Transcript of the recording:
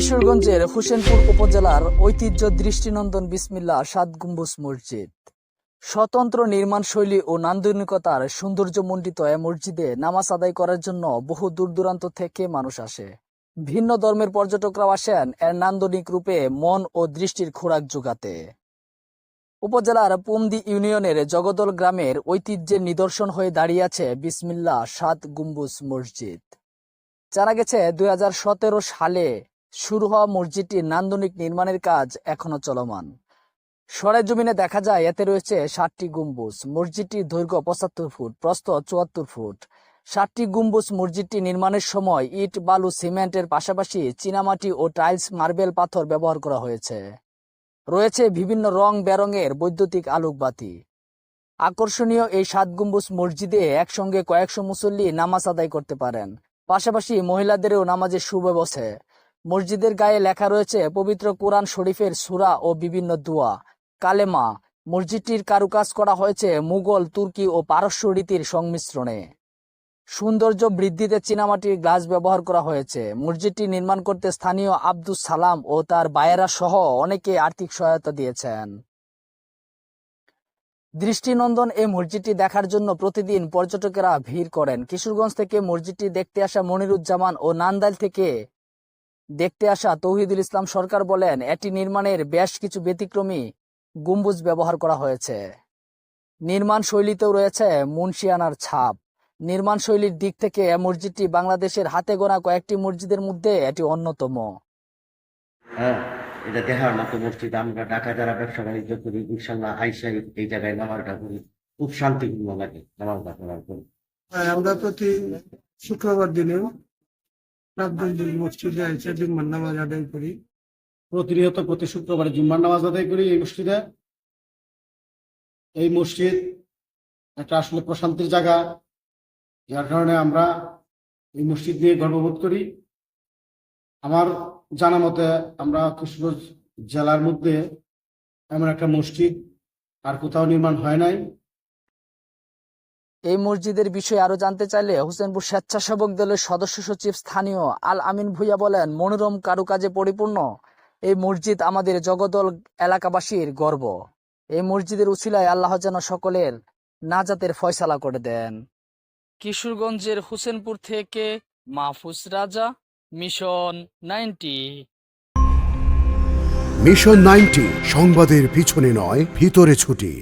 কিশোরগঞ্জের হোসেনপুর উপজেলার ঐতিহ্য দৃষ্টিনন্দন বিসমিল্লা সাত গম্বুজ মসজিদ। স্বতন্ত্র নির্মাণ শৈলী ও নান্দনিকতার সৌন্দর্যমণ্ডিত এ মসজিদে নামাজ আদায় করার জন্য বহু দূর দূরান্ত থেকে মানুষ আসে। ভিন্ন ধর্মের পর্যটকরাও আসেন এর নান্দনিক রূপে মন ও দৃষ্টির খোরাক যোগাতে। উপজেলার পুমদি ইউনিয়নের জগদল গ্রামের ঐতিহ্যের নিদর্শন হয়ে দাঁড়িয়ে আছে বিসমিল্লা সাত গম্বুজ মসজিদ। জানা গেছে দু হাজার সতেরো সালে শুরু হওয়া মসজিদটির নান্দনিক নির্মাণের কাজ এখনও চলমান। সরেজমিনে দেখা যায়, এতে রয়েছে ষাটটি গম্বুজ। মসজিদটির দৈর্ঘ্য পঁচাত্তর ফুট, প্রস্থ চুয়াত্তর ফুট। ষাটটি গম্বুজ মসজিদটি নির্মাণের সময় ইট, বালু, সিমেন্টের পাশাপাশি চীনামাটি ও টাইলস, মার্বেল, পাথর ব্যবহার করা হয়েছে। রয়েছে বিভিন্ন রং বেরঙের বৈদ্যুতিক আলোকবাতি। আকর্ষণীয় এই সাত গম্বুজ মসজিদে একসঙ্গে কয়েকশো মুসল্লি নামাজ আদায় করতে পারেন। পাশাপাশি মহিলাদেরও নামাজের সুব্যবস্থা মসজিদের গায়ে লেখা রয়েছে পবিত্র কোরআন শরীফের সূরা ও বিভিন্ন দোয়া। কালেমা, মসজিদটির কারুকাজ করা হয়েছে মুঘল, তুর্কি ও পারস্য রীতির সংমিশ্রণে। সৌন্দর্য বৃদ্ধিতে চীনামাটির গ্লাস ব্যবহার করা হয়েছে। মসজিদটি নির্মাণ করতে স্থানীয় আব্দুস সালাম ও তার বায়েরা সহ অনেকে আর্থিক সহায়তা দিয়েছেন। দৃষ্টিনন্দন এই মসজিদটি দেখার জন্য প্রতিদিন পর্যটকেরা ভিড় করেন। কিশোরগঞ্জ থেকে মসজিদটি দেখতে আসা মনিরুজ্জামান ও নান্দাইল থেকে দেখতে আসা তৌহিদুল ইসলাম সরকার বলেন এটি নির্মাণের বেশ কিছু ব্যতিক্রমী গম্বুজ ব্যবহার করা হয়েছে। নির্মাণ শৈলীতেও রয়েছে মুন্সিয়ানার ছাপ। নির্মাণ শৈলীর দিক থেকে এ মসজিদটি বাংলাদেশের হাতে গোনা কয়েকটি মসজিদের মধ্যে এটি অন্যতম। হ্যাঁ এটা দেখার মতো মসজিদ আমরা ঢাকা যারা ব্যবসা বাণিজ্য করি ইনশাল্লাহ আইসা এই জায়গায় নামাজটা করি। খুব শান্তিপূর্ণ লাগে নামাজটা করার আমরা প্রতি শুক্রবার দিনে রাত দিন জুম্মার নামাজ আদায় করি। প্রতিনিয়ত প্রতি শুক্রবারে জুম্মার নামাজ আদায় করি এই মসজিদে। এই মসজিদ একটা আসলে প্রশান্তির জায়গা, যার কারণে আমরা এই মসজিদ নিয়ে গর্ববোধ করি। আমার জানা মতে আমরা কিশোরগঞ্জ জেলার মধ্যে এমন একটা মসজিদ আর কোথাও নির্মাণ হয় নাই। এই মসজিদের বিষয়ে আরও জানতে চাইলে হোসেনপুর স্বেচ্ছাসেবক দলের সদস্য সচিব স্থানীয় আল আমিন ভুইয়া বলেন মনোরম কারুকাজে পরিপূর্ণ। এই মসজিদ আমাদের জগদল এলাকাবাসীর গর্ব। এই মসজিদের উছিলায় আল্লাহ যেন সকলের নাজাতের ফয়সালা করে দেন। কিশোরগঞ্জের হোসেনপুর থেকে মাহফুজ রাজা মিশন নাইনটি। মিশন নাইনটি সংবাদের পিছনে নয় ভিতরে ছুটি।